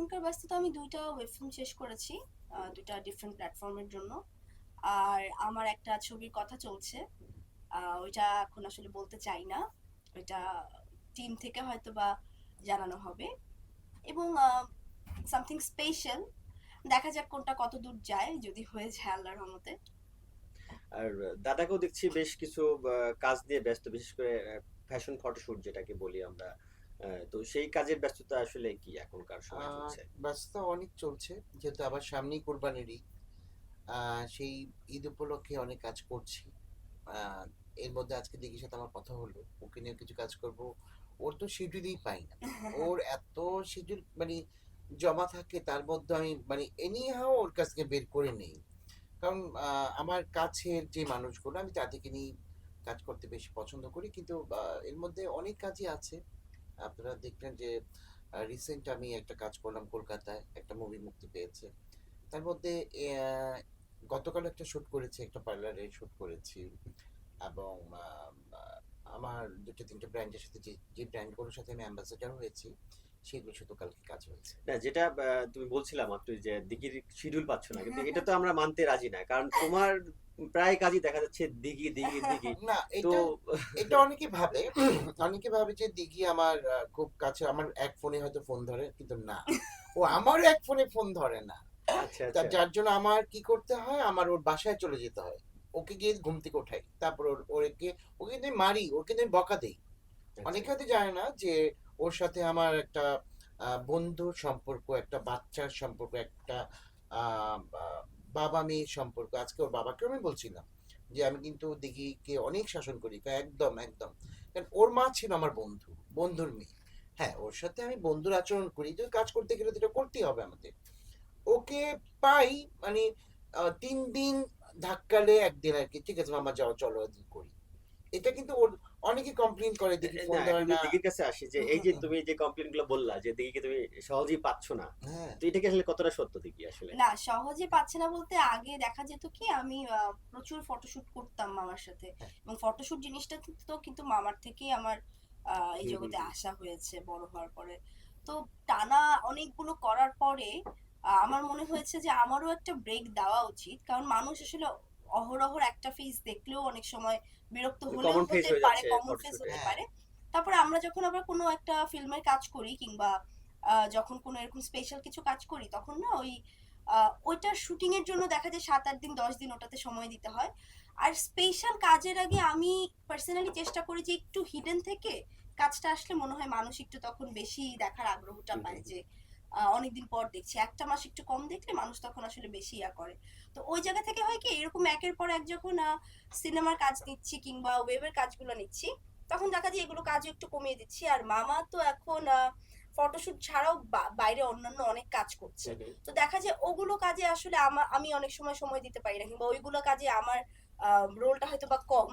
এখনকার ব্যস্ততা আমি দুইটা ওয়েব ফিল্ম শেষ করেছি দুইটা ডিফারেন্ট প্ল্যাটফর্মের জন্য। আর আমার একটা ছবির কথা চলছে ওইটা এখন আসলে বলতে চাই না। ওইটা টিম থেকে হয়তো বা জানানো হবে। এবং সামথিং স্পেশাল দেখা যাক কোনটা কত দূর যায়, যদি হয়ে যায় আল্লাহর রহমতে। আর দাদাকেও দেখছি বেশ কিছু কাজ নিয়ে ব্যস্ত, বিশেষ করে ফ্যাশন ফটোশুট যেটাকে বলি আমরা। তো সেই কাজের ব্যস্ততা আসলে কি এখনকার সময় চলছে? ব্যস্ততা অনেক চলছে যেহেতু আবার সামনেই কোরবানির ঈদ। সেই ঈদ উপলক্ষে অনেক কাজ করছি। এর মধ্যে আজকে দিঘির সাথে আমার কথা হলো ওকে নিয়ে কিছু কাজ করব। ওর তো শিডিউলই পাই না। ওর এত শিডিউল মানে জমা থাকে তার মধ্যে আমি মানে এনি হাও ওর কাছ থেকে বের করে নেই। কারণ আমার কাছের যে মানুষগুলো আমি তাদেরকে নিয়ে কাজ করতে বেশি পছন্দ করি কিন্তু এর মধ্যে অনেক কাজই আছে। আপনারা দেখলেন যে রিসেন্ট আমি একটা কাজ করলাম কলকাতায়, একটা মুভি মুক্তি পেয়েছে। তার মধ্যে গতকাল একটা শ্যুট করেছি, একটা পার্লারে শ্যুট করেছি। এবং আমার দুটো, তিনটে ব্র্যান্ডের সাথে যে যে ব্র্যান্ডগুলোর সাথে আমি অ্যাম্বাসেডার হয়েছি সেগুলো শুধু কালকে কাজ হয়েছে। না যেটা তুমি বলছিলাম মাত্র যে দিঘির শিডিউল পাচ্ছ না কিন্তু এটা তো আমরা মানতে রাজি না কারণ তোমার প্রায় কাজই দেখা যাচ্ছে দিঘি দিঘি দিঘি। না এটা এটা অনেকে ভাবে অনেকে ভাবে যে দিঘি আমার খুব কাছে আমার এক ফোনে হয়তো ফোন ধরে কিন্তু না। ও আমার এক ফোনে ফোন ধরে না। আচ্ছা তা আচ্ছা। যার জন্য আমার কি করতে হয় আমার ওর বাসায় চলে যেতে হয়। ওকে গিয়ে ঘুম থেকে ওঠাই। তারপর ওর ওকে ওকে কিন্তু মারি ওকে কিন্তু আমি বকা দেই আচ্ছা। অনেকে হয়তো জানে না যে ওর সাথে আমার একটা বন্ধুর সম্পর্ক, একটা বাচ্চার সম্পর্ক, একটা বাবা মেয়ের সম্পর্ক। আজকে ওর বাবাকেও আমি বলছিলাম যে আমি কিন্তু দিঘিকে অনেক শাসন করি একদম একদম। কারণ ওর মা ছিল আমার বন্ধু, বন্ধুর মেয়ে। হ্যাঁ ওর সাথে আমি বন্ধুর আচরণ করি যদি কাজ করতে গেলে এটা করতেই হবে আমাদের। ওকে পাই মানে তিন দিন ধাক্কালে একদিন আর কি, ঠিক আছে, মামা যাও, চলো করি। এটা কিন্তু অনেকে কমপ্লেন করে দেখি ফোন ধরে না। কাছে আসি যে এই যে তুমি যে কমপ্লেনগুলো বললা যে দিঘিকে তুমি সহজেই পাচ্ছ না হ্যাঁ। তো এটা কি আসলে কতটা সত্য দিঘি আসলে? না সহজে পাচ্ছে না বলতে আগে দেখা যেত কি আমি আহ, প্রচুর ফটোশুট করতাম মামার সাথে। হ্যাঁ। এবং ফটোশুট জিনিসটা তো কিন্তু মামার থেকেই আমার আহ, এই জগতে। আসা হয়েছে বড় হওয়ার পরে। তো টানা অনেকগুলো করার পরে আমার মনে হয়েছে যে আমারও একটা ব্রেক দেওয়া উচিত। কারণ মানুষ আসলে অহরহর একটা ফেস দেখলেও অনেক সময় বিরক্ত হলেও হতে পারে কমন ফেস হতে হ্যাঁ। পারে। তারপরে আমরা যখন আবার কোনো একটা ফিল্মের কাজ করি কিংবা যখন কোনো এরকম স্পেশাল কিছু কাজ করি তখন না ওই ওইটার শুটিং এর জন্য দেখা যায় সাত আট দিন দশ দিন ওটাতে সময় দিতে হয়। আর স্পেশাল কাজের আগে আমি পার্সোনালি চেষ্টা করি যে একটু হিডেন থেকে কাজটা আসলে মনে হয় মানুষ একটু তখন বেশি দেখার আগ্রহটা পায় যে অনেকদিন পর দেখছি। একটা মাস একটু কম দেখলে মানুষ তখন আসলে বেশি ইয়া করে। তো ওই জায়গা থেকে হয় কি, এরকম একের পর এক যখন সিনেমার কাজ নিচ্ছি কিংবা ওয়েবের কাজগুলো নিচ্ছি, তখন দেখা যায় এগুলো কাজও একটু কমিয়ে দিচ্ছি। আর মামা তো এখন ফটোশুট ছাড়াও বাইরে অন্যান্য অনেক কাজ করছে। তো দেখা যায় ওগুলো কাজে আসলে আমা- আমি অনেক সময় সময় দিতে পারি না কিংবা ওইগুলো কাজে আমার রোলটা হয়তো বা কম।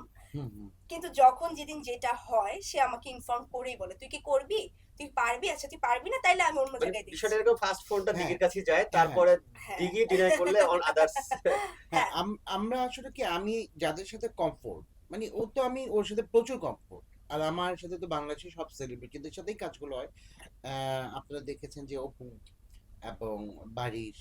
কিন্তু যখন যেদিন যেটা হয় সে আমাকে ইনফর্ম করেই বলে তুই কি করবি? তুই পারবি? আচ্ছা তুই পারবি না তাইলে আমি অন্য মানে জায়গায় দিচ্ছি। বিষয়টা এরকম ফার্স্ট ফোনটা হ্যাঁ। দিঘির কাছে যায় তারপরে হ্যাঁ। দিঘি ডিনাই করলে অন আদার্স হ্যাঁ আম- আমরা আসলে কি আমি যাদের সাথে কমফোর্ট মানে ও তো আমি ওর সাথে প্রচুর কমফোর্ট আর আমার সাথে তো বাংলাদেশের সব সেলিব্রিটিদের সাথেই কাজগুলো হয়। আপনারা দেখেছেন যে অপু এবং বারিশ